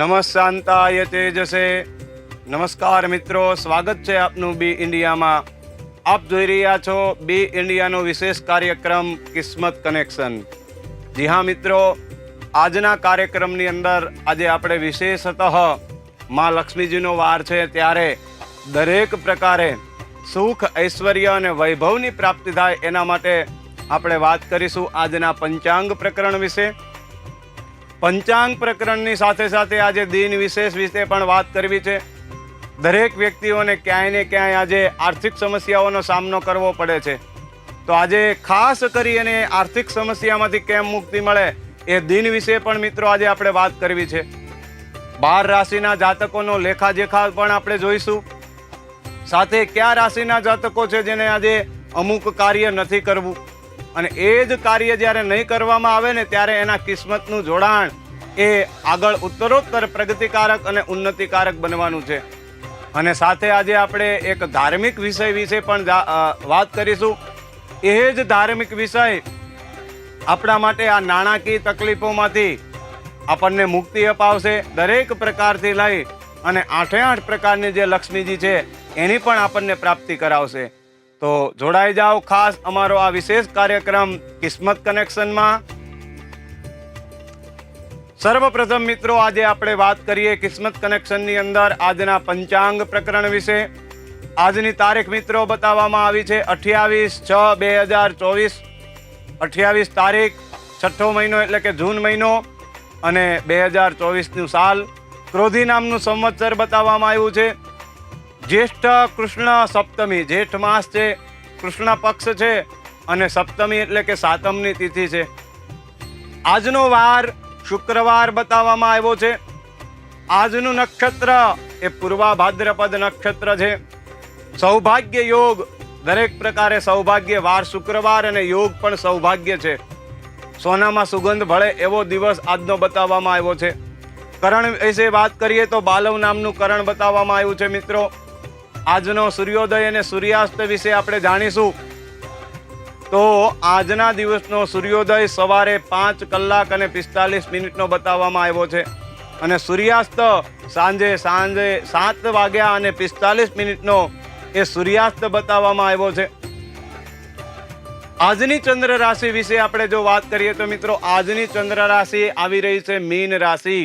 નમસ્કાંતાય તેજસે. નમસ્કાર મિત્રો, સ્વાગત છે આપનું બી ઇન્ડિયામાં. આપ જોઈ રહ્યા છો બી ઇન્ડિયાનો વિશેષ કાર્યક્રમ કિસ્મત કનેક્શન. જી હા મિત્રો, આજના કાર્યક્રમની અંદર આજે આપણે વિશેષતઃ માં લક્ષ્મીજીનો વાર છે ત્યારે દરેક પ્રકારે સુખ, ઐશ્વર્ય અને વૈભવની પ્રાપ્તિ થાય એના માટે આપણે વાત કરીશું આજના પંચાંગ પ્રકરણ વિશે. પંચાંગ પ્રકરણની સાથે સાથે આજે દિન વિશેષ વિશે પણ વાત કરવી છે. દરેક વ્યક્તિઓને ક્યાંય ને ક્યાંય આજે આર્થિક સમસ્યાઓનો સામનો કરવો પડે છે. તો આજે ખાસ કરી અને આર્થિક સમસ્યામાંથી કેમ મુક્તિ મળે એ દિન વિશે પણ મિત્રો આજે આપણે વાત કરવી છે. બાર રાશિના જાતકોનો લેખાજેખા પણ આપણે જોઈશું. સાથે કયા રાશિના જાતકો છે જેને આજે અમુક કાર્ય નથી કરવું? અને એ જ કાર્ય જ્યારે નહીં કરવામાં આવે ને ત્યારે એના કિસ્મતનું જોડાણ એ આગળ ઉત્તરોત્તર પ્રગતિકારક અને ઉન્નતિકારક બનવાનું છે. અને સાથે આજે આપણે એક ધાર્મિક વિષય વિશે પણ વાત કરીશું. એ જ ધાર્મિક વિષય આપણા માટે આ નાણાકીય તકલીફોમાંથી આપણને મુક્તિ અપાવશે દરેક પ્રકારથી લઈ અને આઠે આઠ પ્રકારની જે લક્ષ્મીજી છે એની પણ આપણને પ્રાપ્તિ કરાવશે. તો જોડાઈ જાઓ ખાસ અમારો આ વિશેષ કાર્યક્રમ કિસ્મત કનેક્શનમાં. સર્વપ્રથમ મિત્રો, આજે આપણે વાત કરીએ કિસ્મત કનેક્શનની અંદર આજના પંચાંગ પ્રકરણ વિશે. આજની તારીખ મિત્રો બતાવવામાં આવી છે અઠ્યાવીસ છ બે હજાર ચોવીસ. અઠ્યાવીસ તારીખ, છઠ્ઠો મહિનો એટલે કે જૂન મહિનો અને બે હજાર ચોવીસનું સાલ. ક્રોધી નામનું સંવત્સર બતાવવામાં આવ્યું છે. જ્યેષ્ઠ કૃષ્ણ સપ્તમી જેઠ માસ છે, કૃષ્ણ પક્ષ છે અને સપ્તમી એટલે કે સાતમની તિથિ છે. આજનો વાર શુક્રવાર બતાવવામાં આવ્યો છે. આજનું નક્ષત્ર એ પૂર્વા ભાદ્રપદ નક્ષત્ર છે. સૌભાગ્ય યોગ, દરેક પ્રકારે સૌભાગ્ય, વાર શુક્રવાર અને યોગ પણ સૌભાગ્ય છે. સોનામાં સુગંધ ભળે એવો દિવસ આજનો બતાવવામાં આવ્યો છે. કરણ વિશે વાત કરીએ તો બાલવ નામનું કરણ બતાવવામાં આવ્યું છે, મિત્રો. આજનો સૂર્યોદય અને સૂર્યાસ્ત વિશે આપણે જાણીશું. તો આજના દિવસનો સૂર્યોદય સવારે પાંચ કલાક અને પિસ્તાલીસ મિનિટનો બતાવવામાં આવ્યો છે. અને સૂર્યાસ્ત સાંજે સાંજે સાત વાગ્યા અને પિસ્તાલીસ મિનિટનો એ સૂર્યાસ્ત બતાવવામાં આવ્યો છે. આજની ચંદ્ર રાશિ વિશે આપણે જો વાત કરીએ તો મિત્રો આજની ચંદ્ર રાશિ આવી રહી છે મીન રાશિ.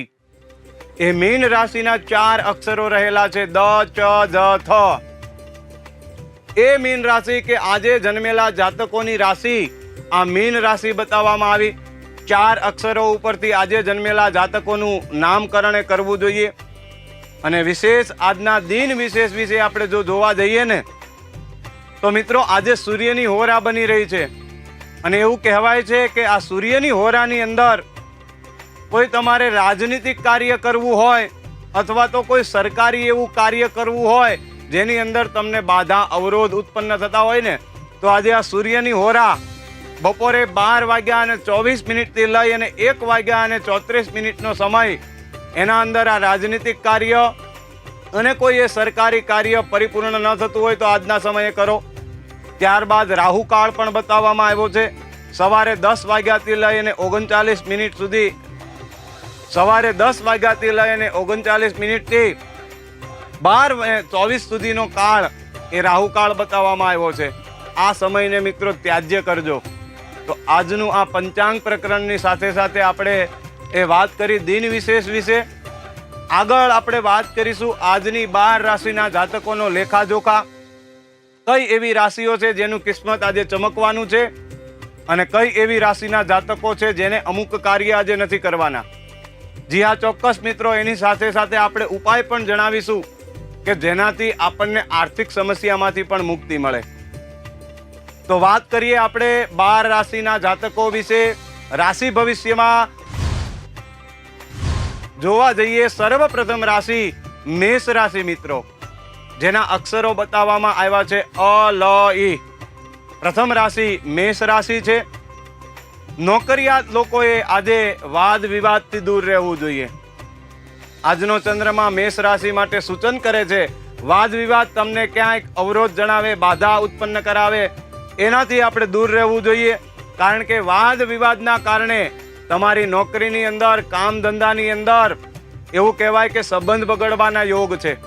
એ મીન રાશિના ચાર અક્ષરો રહેલા છે દ, ચ, ધ, થ. એ મીન રાશિ કે આજે જન્મેલા જાતકોની રાશિ, આ મીન રાશિ બતાવવામાં આવી. ચાર અક્ષરો ઉપરથી આજે જન્મેલા જાતકોનું નામકરણ કરવું જોઈએ. અને વિશેષ આજના દિન વિશેષ વિશે આપણે જો જોવા જઈએ ને, તો મિત્રો આજે સૂર્યની હોરા બની રહી છે. અને એવું કહેવાય છે કે આ સૂર્યની હોરાની અંદર કોઈ તમારે રાજનીતિક કાર્ય કરવું હોય અથવા તો કોઈ સરકારી એવું કાર્ય કરવું હોય જેની અંદર તમને બાધા, અવરોધ ઉત્પન્ન થતા હોય ને, તો આજે આ સૂર્યની હોરા બપોરે બાર વાગ્યા અને ચોવીસ મિનિટથી લઈ અને એક વાગ્યા અને ચોત્રીસ મિનિટનો સમય એના અંદર આ રાજનીતિક કાર્ય અને કોઈ એ સરકારી કાર્ય પરિપૂર્ણ ન થતું હોય તો આજના સમયે કરો. ત્યારબાદ રાહુકાળ પણ બતાવવામાં આવ્યો છે. સવારે દસ વાગ્યાથી લઈ અને ઓગણચાલીસ મિનિટ સુધી સવારે દસ વાગ્યાથી લઈને ઓગણચાલીસ મિનિટથી બાર ચોવીસ સુધીનો કાળ એ રાહુકાળ બતાવવામાં આવ્યો છે. આ સમયને મિત્રો ત્યાજ્ય કરજો. તો આજનું આ પંચાંગ પ્રકરણની સાથે સાથે આપણે એ વાત કરી દિન વિશેષ વિશે. આગળ આપણે વાત કરીશું આજની બાર રાશિના જાતકોનો લેખાજોખા. કઈ એવી રાશિઓ છે જેનું કિસ્મત આજે ચમકવાનું છે? અને કઈ એવી રાશિના જાતકો છે જેને અમુક કાર્ય આજે નથી કરવાના? જી હા, ચોક્કસ મિત્રો, એની સાથે સાથે આપણે ઉપાય પણ જણાવીશું કે જેનાથી આપણને આર્થિક સમસ્યામાંથી પણ મુક્તિ મળે. તો વાત કરીએ આપણે બાર રાશિના જાતકો વિશે. રાશિ ભવિષ્યમાં જોવા જઈએ, સર્વપ્રથમ રાશિ મેષ રાશિ મિત્રો. જેના અક્ષરો બતાવવામાં આવ્યા છે અ, લ, ઈ. પ્રથમ રાશિ મેષ રાશિ છે. નોકરિયાત લોકોએ આજે વાદ વિવાદથી દૂર રહેવું જોઈએ. આજનો ચંદ્રમા મેષ રાશિ માટે સૂચન કરે છે, વાદ વિવાદ તમને ક્યાંક અવરોધ જણાવે, બાધા ઉત્પન્ન કરાવે, એનાથી આપણે દૂર રહેવું જોઈએ. કારણ કે વાદ વિવાદના કારણે તમારી નોકરીની અંદર, કામ ધંધાની અંદર એવું કહેવાય કે સંબંધ બગડવાના યોગ છે.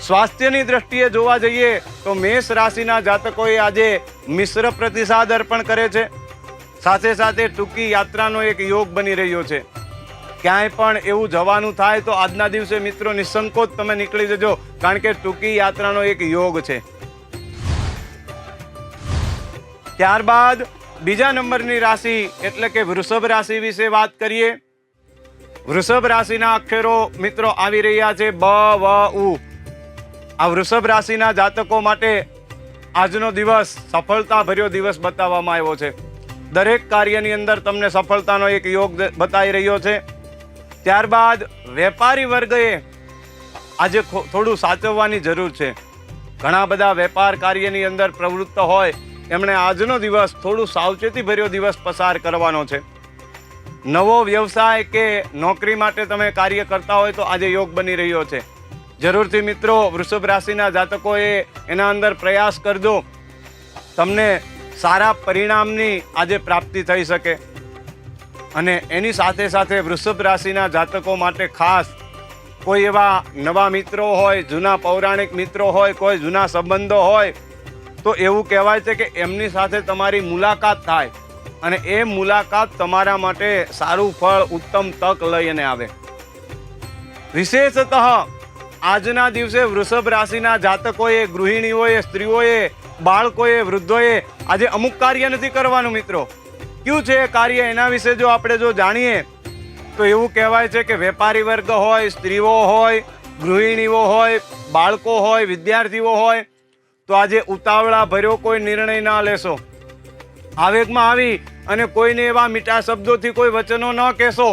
સ્વાસ્થ્યની દ્રષ્ટિએ જોવા જઈએ તો મેષ રાશિના જાતકોએ આજે મિશ્ર પ્રતિસાદ અર્પણ કરે છે. સાથે સાથે ટૂંકી યાત્રાનો એક યોગ બની રહ્યો છે. ક્યાંય પણ એવું જવાનું થાય તો આજના દિવસે મિત્રો નિસંકોચ તમે નીકળી જજો, કારણ કે ટૂંકી યાત્રાનો એક યોગ છે. ત્યારબાદ બીજા નંબરની રાશિ, એટલે કે વૃષભ રાશિ વિશે વાત કરીએ. વૃષભ રાશિના અક્ષરો મિત્રો આવી રહ્યા છે બ, વ, ઉ. આ વૃષભ રાશિના જાતકો માટે આજનો દિવસ સફળતા ભર્યો દિવસ બતાવવામાં આવ્યો છે. દરેક કાર્યની અંદર તમને સફળતાનો એક યોગ બતાવી રહ્યો છે. ત્યારબાદ વેપારી વર્ગએ આજે થોડું સાચવવાની જરૂર છે. ઘણા બધા વેપાર કાર્યની અંદર પ્રવૃત્ત હોય, એમણે આજનો દિવસ થોડું સાવચેતીભર્યો દિવસ પસાર કરવાનો છે. નવો વ્યવસાય કે નોકરી માટે તમે કાર્ય કરતા હોય તો આજે યોગ બની રહ્યો છે. જરૂરથી મિત્રો, વૃષભ રાશિના જાતકોએ એના અંદર પ્રયાસ કરજો. તમને સારા પરિણામની આજે પ્રાપ્તિ થઈ શકે. અને એની સાથે સાથે વૃષભ રાશિના જાતકો માટે ખાસ કોઈ એવા નવા મિત્રો હોય, જૂના પૌરાણિક મિત્રો હોય, કોઈ જૂના સંબંધો હોય, તો એવું કહેવાય છે કે એમની સાથે તમારી મુલાકાત થાય. અને એ મુલાકાત તમારા માટે સારું ફળ, ઉત્તમ તક લઈને આવે. વિશેષતઃ આજના દિવસે વૃષભ રાશિના જાતકોએ, ગૃહિણીઓએ, સ્ત્રીઓએ બાળકોએ, વૃદ્ધોએ આજે અમુક કાર્ય નથી કરવાનું મિત્રો. કયું છે એ કાર્ય? એના વિશે જો આપણે જો જાણીએ, તો એવું કહેવાય છે કે વેપારી વર્ગ હોય, સ્ત્રીઓ હોય, ગૃહિણીઓ હોય, બાળકો હોય, વિદ્યાર્થીઓ હોય, તો આજે ઉતાવળા ભર્યો કોઈ નિર્ણય ના લેશો. આવેગમાં આવી અને કોઈને એવા મીઠા શબ્દોથી કોઈ વચનો ન કહેશો.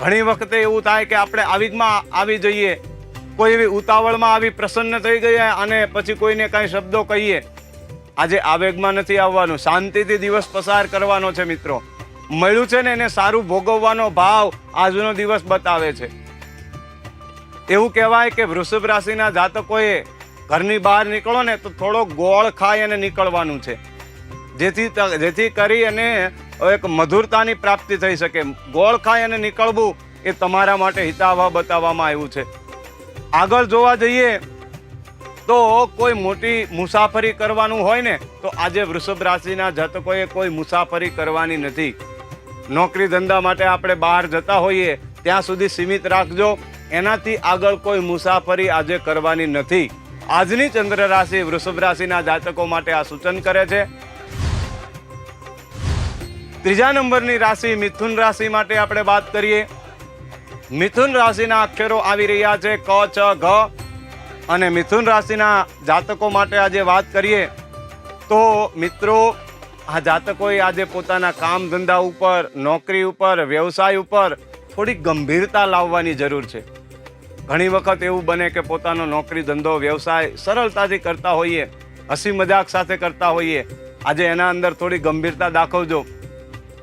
ઘણી વખતે એવું થાય કે આપણે આવેગમાં આવી જઈએ, કોઈ એવી ઉતાવળમાં આવી પ્રસન્ન થઈ ગયા અને પછી કોઈને કાંઈ શબ્દો કહીએ. આજે આવેગમાં નથી આવવાનું. શાંતિથી દિવસ પસાર કરવાનો છે મિત્રો. મળ્યું છે ને એને સારું ભોગવવાનો ભાવ આજનો દિવસ બતાવે છે. એવું કહેવાય કે વૃષભ રાશિના જાતકોએ ઘરની બહાર નીકળો ને તો થોડો ગોળ ખાઈ અને નીકળવાનું છે. જેથી જેથી કરી અને એક મધુરતાની પ્રાપ્તિ થઈ શકે. ગોળ ખાઈ અને નીકળવું એ તમારા માટે હિતાવહ બતાવવામાં આવ્યું છે. આગળ જોવા જઈએ તો કોઈ મોટી મુસાફરી કરવાનું હોય ને, તો આજે વૃષભ રાશિના જાતકોએ કોઈ મુસાફરી કરવાની નથી. નોકરી ધંધા માટે આપણે બહાર જતા હોઈએ, ત્યાં સુધી સીમિત રાખજો. એનાથી આગળ કોઈ મુસાફરી આજે કરવાની નથી. આજની ચંદ્ર રાશિ વૃષભ રાશિના જાતકો માટે આ સૂચન કરે છે. ત્રીજા નંબરની રાશિ મિથુન રાશિ માટે આપણે વાત કરીએ. મિથુન રાશિના અક્ષરો આવી રહ્યા છે ક, ચ, ઘ. અને મિથુન રાશિના જાતકો માટે આજે વાત કરીએ તો મિત્રો, આ જાતકોએ આજે પોતાના કામ ધંધા ઉપર, નોકરી ઉપર, વ્યવસાય ઉપર થોડી ગંભીરતા લાવવાની જરૂર છે. ઘણી વખત એવું બને કે પોતાનો નોકરી, ધંધો, વ્યવસાય સરળતાથી કરતા હોઈએ, હસી મજાક સાથે કરતા હોઈએ. આજે એના અંદર થોડી ગંભીરતા દાખવજો.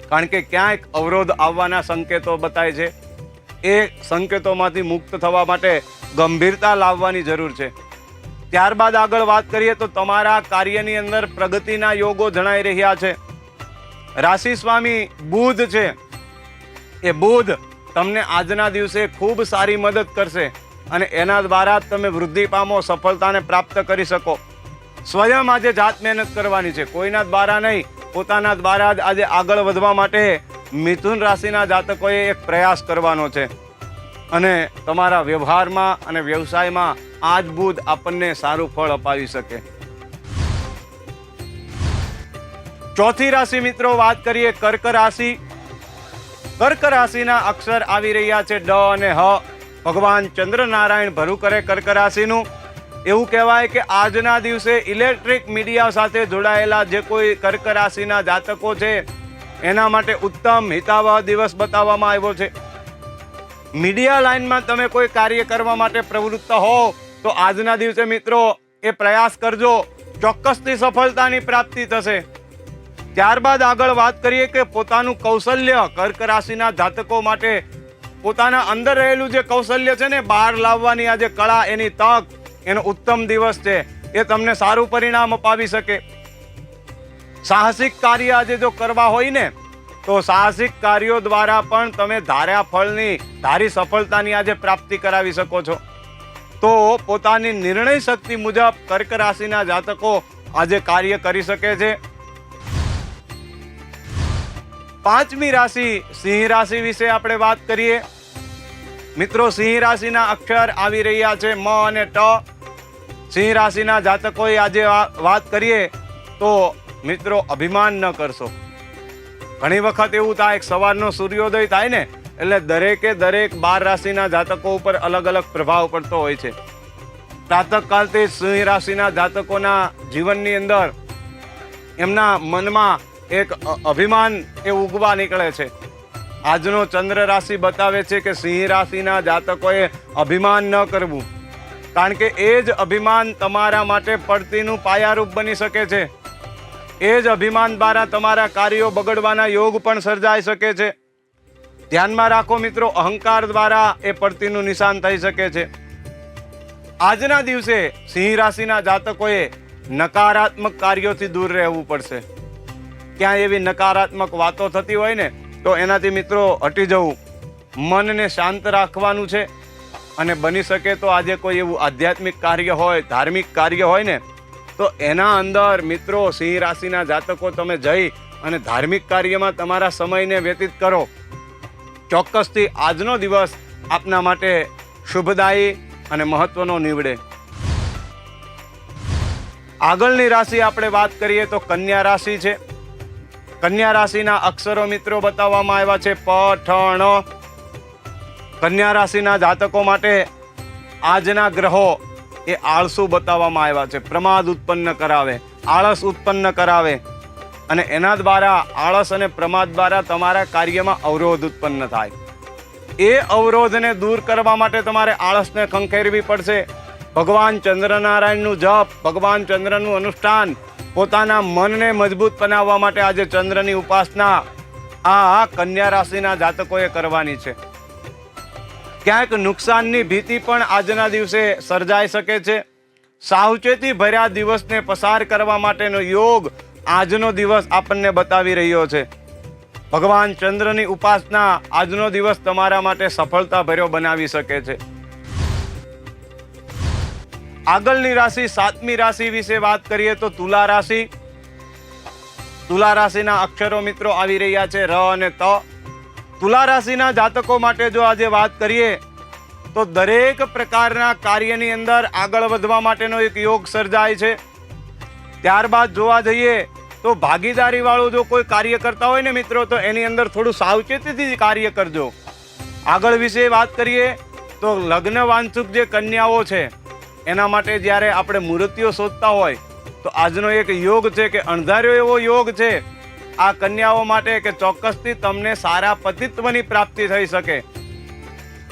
કારણ કે ક્યાંક અવરોધ આવવાના સંકેતો બતાય છે. એ સંકેતોમાંથી મુક્ત થવા માટે ગંભીરતા લાવવાની જરૂર છે. ત્યારબાદ આગળ વાત કરીએ તો તમારા કાર્યની અંદર પ્રગતિના યોગો જણાઈ રહ્યા છે. રાશિ સ્વામી બુધ છે. એ બુધ તમને આજના દિવસે ખૂબ સારી મદદ કરશે અને એના દ્વારા જ તમે વૃદ્ધિ પામો, સફળતાને પ્રાપ્ત કરી શકો. સ્વયં આજે જાત મહેનત કરવાની છે. કોઈના દ્વારા નહીં, પોતાના દ્વારા જ આજે આગળ વધવા માટે મિથુન રાશિના જાતકોએ એક પ્રયાસ કરવાનો છે. અને તમારા વ્યવહારમાં અને વ્યવસાયમાં આજ આપણને સારું ફળ અપાવી શકે. ચોથી રાશિ મિત્રો વાત કરીએ કર્ક રાશિ. કર્ક રાશિના અક્ષર આવી રહ્યા છે ડ અને હ. ભગવાન ચંદ્રનારાયણ ભરું કરે કર્ક રાશિનું એવું કહેવાય કે આજના દિવસે ઇલેક્ટ્રિક મીડિયા સાથે જોડાયેલા જે કોઈ કર્ક રાશિના જાતકો છે એના માટે ઉત્તમ હિતાવહ દિવસ બતાવવામાં આવ્યો છે. મીડિયા લાઇનમાં તમે કોઈ કાર્ય કરવા માટે પ્રવૃત્ત હો, તો આજના દિવસે મિત્રો એ પ્રયાસ કરજો. ચોક્કસથી સફળતાની પ્રાપ્તિ થશે. ત્યારબાદ આગળ વાત કરીએ કે પોતાનું કૌશલ્ય કર્ક રાશિના જાતકો માટે પોતાના અંદર રહેલું જે કૌશલ્ય છે ને, બહાર લાવવાની આ જે કળા એની તક, એનો ઉત્તમ દિવસ છે. એ તમને સારું પરિણામ અપાવી શકે. સાહસિક કાર્ય આજે જો કરવા હોય ને, તો સાહસિક કાર્યો દ્વારા પણ તમે ધાર્યા ફળની, ધારી સફળતાની આજે પ્રાપ્તિ કરાવી શકો છો. તો પોતાની નિર્ણય શક્તિ મુજબ કર્ક રાશિના જાતકો આજે કાર્ય કરી શકે છે. પાંચમી રાશિ, સિંહ રાશિ વિશે આપણે વાત કરીએ. મિત્રો, સિંહ રાશિના અક્ષર આવી રહ્યા છે, મ અને ટ. સિંહ રાશિના જાતકોએ આજે વાત કરીએ, તો મિત્રો, અભિમાન ન કરશો. ઘણી વખત એવું થાય, એક સવારનો સૂર્યોદય થાય ને, એટલે દરેકે દરેક બાર રાશિના જાતકો ઉપર અલગ અલગ પ્રભાવ પડતો હોય છે. પ્રાતકાલથી સિંહ રાશિના જાતકોના જીવનની અંદર એમના મનમાં એક અભિમાન એ ઉગવા નીકળે છે. આજનો ચંદ્ર રાશિ બતાવે છે કે સિંહ રાશિના જાતકોએ અભિમાન ન કરવું. કારણ કે એ જ અભિમાન તમારા માટે પડતીનું પાયારૂપ બની શકે છે. એ જ અભિમાન દ્વારા તમારા કાર્યો બગડવાના યોગ પણ સર્જાઈ શકે છે. ધ્યાનમાં રાખો મિત્રો, અહંકાર દ્વારા એ પડતીનું નિશાન થઈ શકે છે. આજના દિવસે સિંહ રાશિના જાતકોએ નકારાત્મક કાર્યોથી દૂર રહેવું પડશે. ક્યાં એવી નકારાત્મક વાતો થતી હોય ને, તો એનાથી મિત્રો હટી જવું. મનને શાંત રાખવાનું છે. અને બની શકે તો આજે કોઈ એવું આધ્યાત્મિક કાર્ય હોય, ધાર્મિક કાર્ય હોય ને તો એના અંદર, મિત્રો, સિંહ રાશિના જાતકો તમે જઈ અને ધાર્મિક કાર્યમાં તમારા સમયને વ્યતીત કરો. ચોક્કસથી આજનો દિવસ આપના માટે શુભદાયી અને મહત્વનો નીવડે. આગળની રાશિ આપણે વાત કરીએ તો કન્યા રાશિ છે. કન્યા રાશિના અક્ષરો મિત્રો બતાવવામાં આવ્યા છે. પ, ઠ, ણ. કન્યા રાશિના જાતકો માટે આજના ગ્રહો એ આળસુ બતાવવામાં આવ્યા છે. પ્રમાદ ઉત્પન્ન કરાવે, આળસ ઉત્પન્ન કરાવે. અને એના દ્વારા આળસ અને પ્રમાદ દ્વારા તમારા કાર્યમાં અવરોધ ઉત્પન્ન થાય. એ અવરોધને દૂર કરવા માટે તમારે આળસને ખંખેરવી પડશે. ભગવાન ચંદ્રનારાયણનું જપ, ભગવાન ચંદ્રનું અનુષ્ઠાન, પોતાના મનને મજબૂત બનાવવા માટે આજે ચંદ્રની ઉપાસના આ કન્યા રાશિના જાતકોએ કરવાની છે. ક્યાંક નુકસાનની ભીતિ પણ આજના દિવસે સર્જાઈ શકે છે. સાવચેતી ભર્યા દિવસને પસાર કરવા માટેનો યોગ આજનો દિવસ આપણને બતાવી રહ્યો છે. ભગવાન ચંદ્રની ઉપાસના આજનો દિવસ તમારા માટે સફળતા ભર્યો બનાવી શકે છે. આગળની રાશિ સાતમી રાશિ વિશે વાત કરીએ તો તુલા રાશિ. તુલા રાશિના અક્ષરો મિત્રો આવી રહ્યા છે ર અને ત. તુલા રાશિના જાતકો માટે જો આજે વાત કરીએ, તો દરેક પ્રકારના કાર્યની અંદર આગળ વધવા માટેનો એક યોગ સર્જાય છે. ત્યારબાદ જોવા જઈએ, તો ભાગીદારી વાળું જો કોઈ કાર્ય કરતા હોય ને મિત્રો, તો એની અંદર થોડું સાવચેતીથી કાર્ય કરજો. આગળ વિશે વાત કરીએ, તો લગ્ન વાંચુક જે કન્યાઓ છે, એના માટે જ્યારે આપણે મૂર્તિઓ શોધતા હોય, તો આજનો એક યોગ છે કે અણધાર્યો એવો યોગ છે આ કન્યાઓ માટે કે ચોક્કસથી તમને સારા પતિત્વની પ્રાપ્તિ થઈ શકે.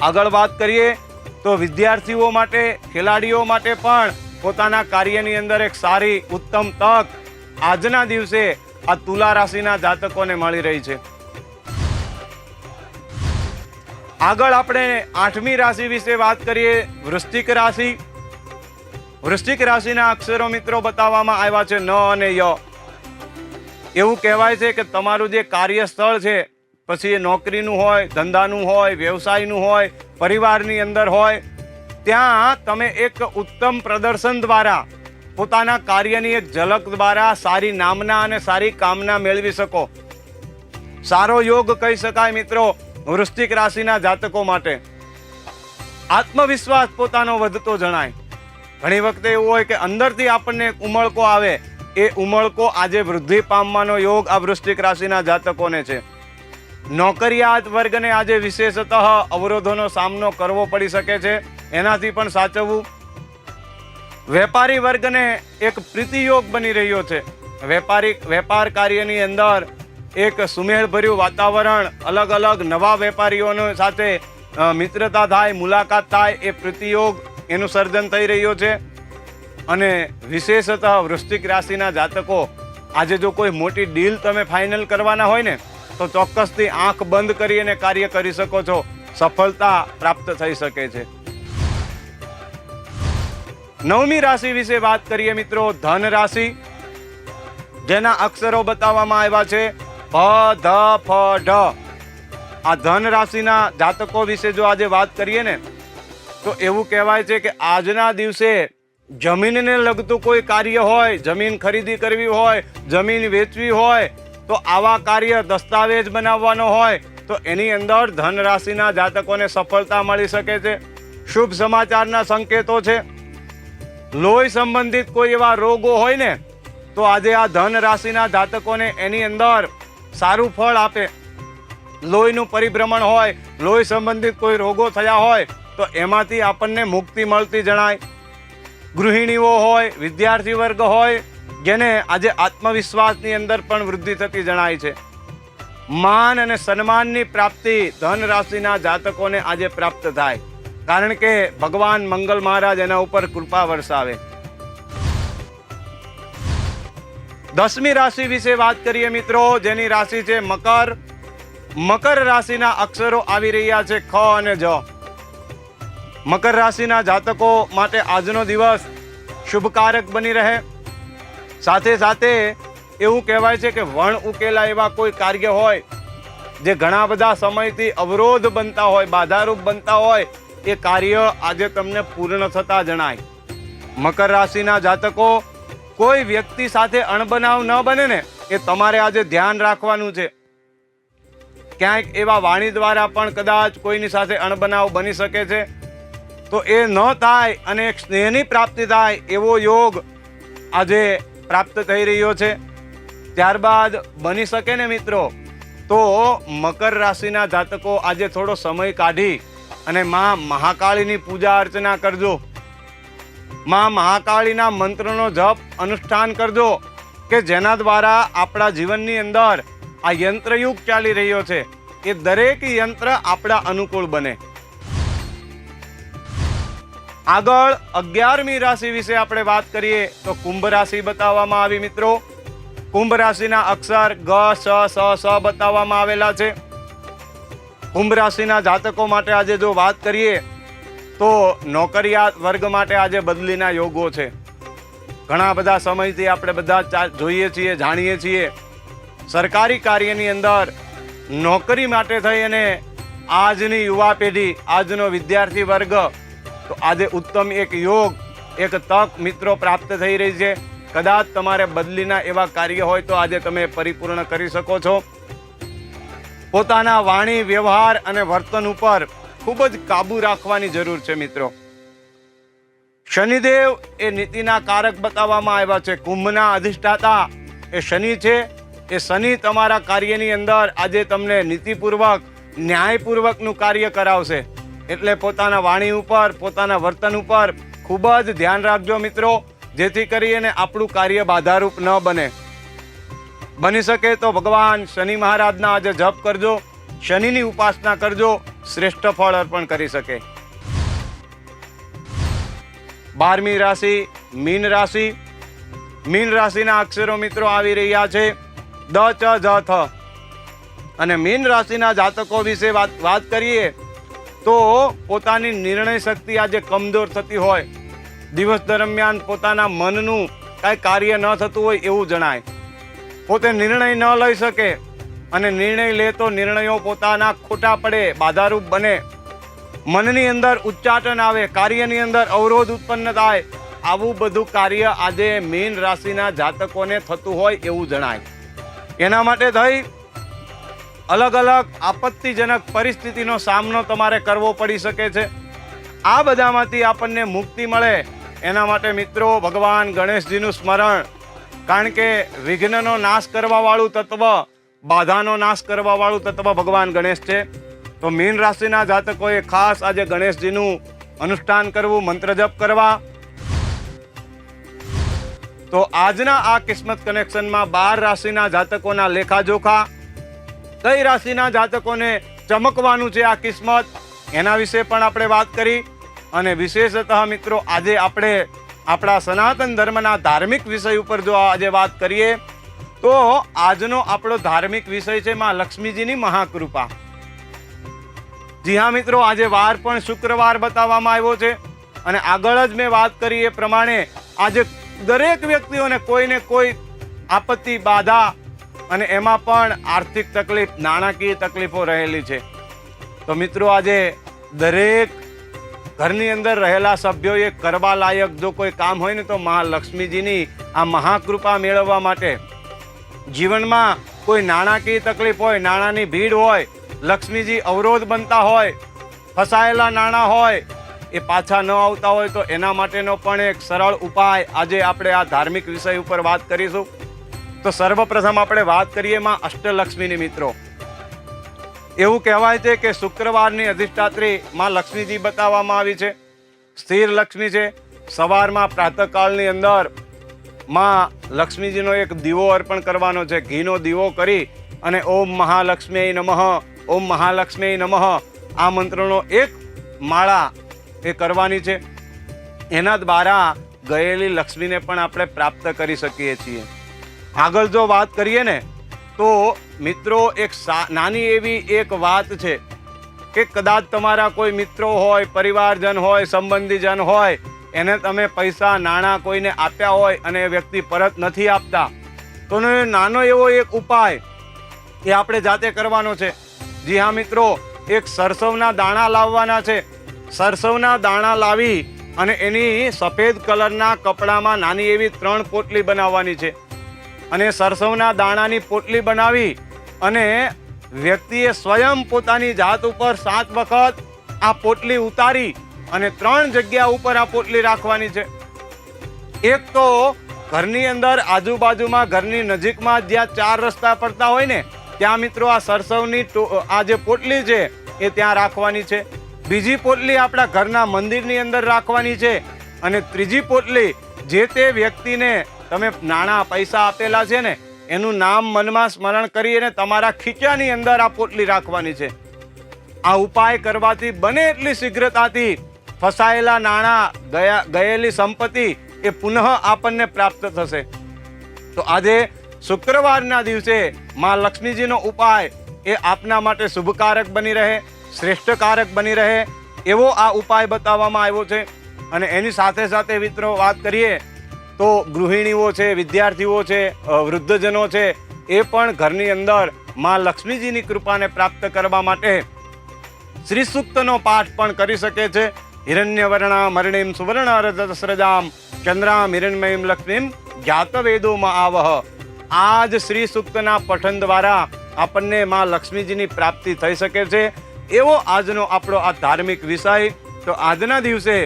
આગળ વાત કરીએ તો વિદ્યાર્થીઓ માટે, ખેલાડીઓ માટે પણ પોતાના કાર્યની અંદર એક સારી ઉત્તમ તક આજના દિવસે આ તુલા રાશિના જાતકોને મળી રહી છે. આગળ આપણે આઠમી રાશિ વિશે વાત કરીએ, વૃશ્ચિક રાશિ. વૃશ્ચિક રાશિના અક્ષરો મિત્રો બતાવવામાં આવ્યા છે ન અને ય. એવું કહેવાય છે કે તમારું જે કાર્યસ્થળ છે, પછી એ નોકરીનું હોય, ધંધાનું હોય, વ્યવસાયનું હોય, પરિવારની અંદર હોય, ત્યાં તમે એક ઉત્તમ પ્રદર્શન દ્વારા પોતાના કાર્યની એક ઝલક દ્વારા સારી નામના અને સારી કામના મેળવી શકો. સારો યોગ કહી શકાય મિત્રો વૃશ્ચિક રાશિના જાતકો માટે. આત્મવિશ્વાસ પોતાનો વધતો જણાય. ઘણી વખતે એવું હોય કે અંદરથી આપણને ઉમળકો આવે એ ઉમળકો આજે વૃદ્ધિ પામવાનો યોગ આ વૃષ્ટિક રાશિના જાતકોને છે. નોકરિયાત વર્ગને આજે વિશેષતઃ અવરોધોનો સામનો કરવો પડી શકે છે. એનાથી પણ સાચવવું. વેપારી વર્ગને એક પ્રીતિયોગ બની રહ્યો છે. વેપારી, વેપાર કાર્યની અંદર એક સુમેળભર્યું વાતાવરણ અલગ અલગ નવા વેપારીઓનો સાથે મિત્રતા થાય, મુલાકાત થાય એ પ્રીતિયોગ એનું સર્જન થઈ રહ્યું છે. અને વિશેષતઃ વૃશ્ચિક રાશિના જાતકો, આજે જો કોઈ મોટી ડીલ તમે ફાઇનલ કરવાના હોય ને, તો ચોક્કસથી આંખ બંધ કરી અને કાર્ય કરી શકો છો. સફળતા પ્રાપ્ત થઈ શકે છે. નવમી રાશિ વિશે વાત કરીએ મિત્રો, ધન રાશિ. જેના અક્ષરો બતાવવામાં આવ્યા છે ભ ધ, ફ, ઢ. આ ધન રાશિના જાતકો વિશે જો આજે વાત કરીએ ને, તો એવું કહેવાય છે કે આજના દિવસે જમીનને લગતું કોઈ કાર્ય હોય, જમીન ખરીદી કરવી હોય, જમીન વેચવી હોય, તો આવા કાર્ય દસ્તાવેજ બનાવવાનો હોય, તો એની અંદર ધન રાશિના જાતકોને સફળતા મળી શકે છે. શુભ સમાચારના સંકેતો છે. લોહી સંબંધિત કોઈ એવા રોગો હોય ને, તો આજે આ ધન રાશિના જાતકોને એની અંદર સારું ફળ આપે. લોહીનું પરિભ્રમણ હોય, લોહી સંબંધિત કોઈ રોગો થયા હોય, તો એમાંથી આપણને મુક્તિ મળતી જણાય. ગૃહિણીઓ હોય, વિદ્યાર્થી વર્ગ હોય, જેને આજે આત્મવિશ્વાસની અંદર પણ વૃદ્ધિ થતી જણાય છે. માન અને સન્માનની પ્રાપ્તિ ધન રાશિના જાતકોને આજે પ્રાપ્ત થાય. કારણ કે ભગવાન મંગલ મહારાજ એના ઉપર કૃપા વરસાવે. દસમી રાશિ વિશે વાત કરીએ મિત્રો, જેની રાશિ છે મકર. મકર રાશિના અક્ષરો આવી રહ્યા છે ખ અને જ. મકર રાશિના જાતકો માટે આજનો દિવસ શુભકારક બની રહે. સાથે સાથે એવું કહેવાય છે કે વણ ઉકેલા એવા કોઈ કાર્ય હોય, જે ઘણા બધા સમયથી અવરોધ બનતા હોય, બાધારૂપ બનતા હોય, એ કાર્ય આજે તમને પૂર્ણ થતા જણાય. મકર રાશિના જાતકો કોઈ વ્યક્તિ સાથે અણબનાવ ન બને ને, એ તમારે આજે ધ્યાન રાખવાનું છે. ક્યાંક એવા વાણી દ્વારા પણ કદાચ કોઈની સાથે અણબનાવ બની શકે છે. તો એ ન થાય અને એક સ્નેહની પ્રાપ્તિ થાય એવો યોગ આજે પ્રાપ્ત થઈ રહ્યો છે. ત્યારબાદ બની શકે ને મિત્રો, તો મકર રાશિના જાતકો આજે થોડો સમય કાઢી અને માં મહાકાળીની પૂજા અર્ચના કરજો. માં મહાકાળીના મંત્રનો જપ અનુષ્ઠાન કરજો કે જેના દ્વારા આપણા જીવનની અંદર આ યંત્રયુગ ચાલી રહ્યો છે. એ દરેક યંત્ર આપણા અનુકૂળ બને. આગળ અગિયારમી રાશિ વિશે આપણે વાત કરીએ તો કુંભ રાશિ બતાવવામાં આવી મિત્રો. કુંભ રાશિના અક્ષર ગ, સ સ સ બતાવવામાં આવેલા છે. કુંભ રાશિના જાતકો માટે આજે જો વાત કરીએ તો નોકરિયાત વર્ગ માટે આજે બદલીના યોગો છે. ઘણા બધા સમયથી આપણે બધા જોઈએ છીએ, જાણીએ છીએ. સરકારી કાર્યની અંદર નોકરી માટે થઈ અને આજની યુવા પેઢી, આજનો વિદ્યાર્થી વર્ગ તો આજે ઉત્તમ એક યોગ, એક તક મિત્રો પ્રાપ્ત થઈ રહી છે. કદાચ તમારે બદલીના એવા કાર્ય હોય તો આજે તમે પરિપૂર્ણ કરી શકો છો. પોતાના વાણી, વ્યવહાર અને વર્તન ઉપર ખૂબ જ કાબુ રાખવાની જરૂર છે મિત્રો. શનિદેવ એ નીતિના કારક બતાવવામાં આવ્યા છે. કુંભના અધિષ્ઠાતા એ શનિ છે. એ શનિ તમારા કાર્યની અંદર આજે તમને નીતિપૂર્વક, ન્યાયપૂર્વકનું કાર્ય કરાવશે. એટલે પોતાના વાણી ઉપર, પોતાના વર્તન ઉપર ખૂબ જ ધ્યાન રાખજો મિત્રો, જેથી કરીને આપણું કાર્ય બાધારૂપ ન બને. બની શકે તો ભગવાન શનિ મહારાજના આજે જપ કરજો, શનિની ઉપાસના કરજો, શ્રેષ્ઠ ફળ અર્પણ કરી શકે. બારમી રાશિ, મીન રાશિ. મીન રાશિના અક્ષરો મિત્રો આવી રહ્યા છે, દ, ચ, જ, થ. અને મીન રાશિના જાતકો વિશે વાત વાત કરીએ તો પોતાની નિર્ણય શક્તિ આજે કમજોર થતી હોય. દિવસ દરમિયાન પોતાના મનનું કાંઈ કાર્ય ન થતું હોય એવું જણાય. પોતે નિર્ણય ન લઈ શકે અને નિર્ણય લે તો નિર્ણયો પોતાના ખોટા પડે, બાધારૂપ બને. મનની અંદર ઉચ્ચાટન આવે, કાર્યની અંદર અવરોધ ઉત્પન્ન થાય. આવું બધું કાર્ય આજે મીન રાશિના જાતકોને થતું હોય એવું જણાય. એના માટે થઈ અલગ અલગ આપત્તિજનક પરિસ્થિતિનો સામનો તમારે કરવો પડી શકે છે. આ બધામાંથી આપણને મુક્તિ મળે. એના માટે મિત્રો ભગવાન ગણેશજીનું સ્મરણ, કારણ કે વિઘ્નનો નાશ કરવાવાળું તત્વ, બાધાનો નાશ કરવાવાળું તત્વ ભગવાન ગણેશ છે. તો મીન રાશિના જાતકોએ ખાસ આજે ગણેશજીનું અનુષ્ઠાન કરવું, મંત્ર જપ કરવા. તો આજના આ કિસ્મત કનેક્શનમાં બાર રાશિના જાતકોના લેખાજોખા કઈ રાશિના જાતકોને ચમકવાનું છે આ કિસ્મત? એના વિશે પણ આપણે વાત કરી. અને વિશેષતઃ મિત્રો, આજે આપણે આપણા સનાતન ધર્મના ધાર્મિક વિષય ઉપર જો આજે વાત કરીએ, તો આજનો આપણો ધાર્મિક વિષય છે માં લક્ષ્મીજીની મહાકૃપા. જી હા મિત્રો, આજે વાર પણ શુક્રવાર બતાવવામાં આવ્યો છે. અને આગળ જ મેં વાત કરી એ પ્રમાણે આજે દરેક વ્યક્તિઓને કોઈને કોઈ આપત્તિ, બાધા અને એમાં પણ આર્થિક તકલીફ, નાણાકીય તકલીફો રહેલી છે. તો મિત્રો આજે દરેક ઘરની અંદર રહેલા સભ્યોએ કરવા લાયક જો કોઈ કામ હોય ને તો મહાલક્ષ્મીજીની આ મહાકૃપા મેળવવા માટે જીવનમાં કોઈ નાણાકીય તકલીફ હોય, નાણાંની ભીડ હોય, લક્ષ્મીજી અવરોધ બનતા હોય, ફસાયેલા નાણાં હોય, એ પાછા ન આવતા હોય તો એના માટેનો પણ એક સરળ ઉપાય આજે આપણે આ ધાર્મિક વિષય ઉપર વાત કરીશું. તો સર્વપ્રથમ આપણે વાત કરીએ માં અષ્ટલક્ષ્મીની મિત્રો. એવું કહેવાય છે કે શુક્રવારની અધિષ્ઠાત્રી માં લક્ષ્મીજી બતાવવામાં આવી છે. સ્થિર લક્ષ્મી છે. સવારમાં પ્રાતઃકાળની અંદરમાં લક્ષ્મીજીનો એક દીવો અર્પણ કરવાનો છે. ઘીનો દીવો કરી અને ઓમ મહાલક્ષ્મી નમઃ, ઓમ મહાલક્ષ્મી નમઃ આ મંત્રનો એક માળા એ કરવાની છે. એના દ્વારા ગયેલી લક્ષ્મીને પણ આપણે પ્રાપ્ત કરી શકીએ છીએ. આગળ જો વાત કરીએ ને, તો મિત્રો એક નાની એવી એક વાત છે કે કદાચ તમારા કોઈ મિત્રો હોય, પરિવારજન હોય, સંબંધીજન હોય, એને તમે પૈસા નાણાં કોઈને આપ્યા હોય અને એ વ્યક્તિ પરત નથી આપતા તો નાનો એવો એક ઉપાય એ આપણે જાતે કરવાનો છે. જી હા મિત્રો, એક સરસવના દાણા લાવવાના છે. સરસવના દાણા લાવી અને એની સફેદ કલરના કપડામાં નાની એવી ત્રણ પોટલી બનાવવાની છે. અને સરસવના દાણાની પોટલી બનાવી અને વ્યક્તિએ સ્વયં પોતાની જાત ઉપર સાત વખત આ પોટલી ઉતારી અને ત્રણ જગ્યા ઉપર આ પોટલી રાખવાની છે. એક તો ઘરની અંદર આજુબાજુમાં ઘરની નજીકમાં જ્યાં ચાર રસ્તા પડતા હોય ને, ત્યાં મિત્રો આ સરસવની આ જે પોટલી છે એ ત્યાં રાખવાની છે. બીજી પોટલી આપણા ઘરના મંદિરની અંદર રાખવાની છે અને ત્રીજી પોટલી જે તે વ્યક્તિને તમે નાણાં, પૈસા આપેલા છે ને, એનું નામ મનમાં સ્મરણ કરી અને તમારા ખીચાની અંદર આ પોટલી રાખવાની છે. આ ઉપાય કરવાથી બને એટલી શીઘ્રતાથી ફસાયેલા નાણાં, ગયા, ગયેલી સંપત્તિ એ પુનઃ આપણને પ્રાપ્ત થશે. તો આજે શુક્રવારના દિવસે માં લક્ષ્મીજીનો ઉપાય એ આપના માટે શુભકારક બની રહે, શ્રેષ્ઠકારક બની રહે એવો આ ઉપાય બતાવવામાં આવ્યો છે. અને એની સાથે સાથે મિત્રો વાત કરીએ તો ગૃહિણીઓ છે, વિદ્યાર્થીઓ છે વૃદ્ધજનો છે, એ પણ ઘરની અંદરમાં લક્ષ્મીજીની કૃપાને પ્રાપ્ત કરવા માટે શ્રી સૂક્તનો પાઠ પણ કરી શકે છે. હિરણ્યવર્ણા મરણીમ સુવર્ણ રજતસ્રજામ ચંદ્રામ હિરણમયીમ લક્ષ્મીમ જ્ઞાતવેદોમાં આવહ. આ જ શ્રી સૂક્તના પઠન દ્વારા આપણને માં લક્ષ્મીજીની પ્રાપ્તિ થઈ શકે છે. એવો આજનો આપણો આ ધાર્મિક વિષય. તો આજના દિવસે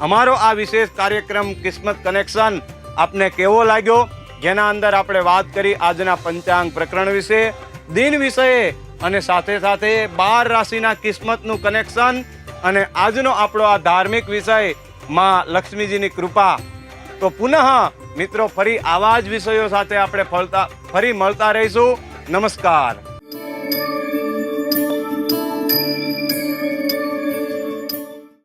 અમારો આ વિશેષ કાર્યક્રમ કિસ્મત કનેક્શન આપને કેવો લાગ્યો? જેના અંદર આપણે વાત કરી આજના પંચાંગ પ્રકરણ વિશે, દિન વિષયે અને સાથે સાથે બાર રાશિના કિસ્મતનું કનેક્શન અને આજનો આપણો આ ધાર્મિક વિષય, માં લક્ષ્મીજીની કૃપા. તો પુનઃ, મિત્રો, ફરી આવા જ વિષયો સાથે આપણે ફળતા, ફરી મળતા રહીશું. નમસ્કાર.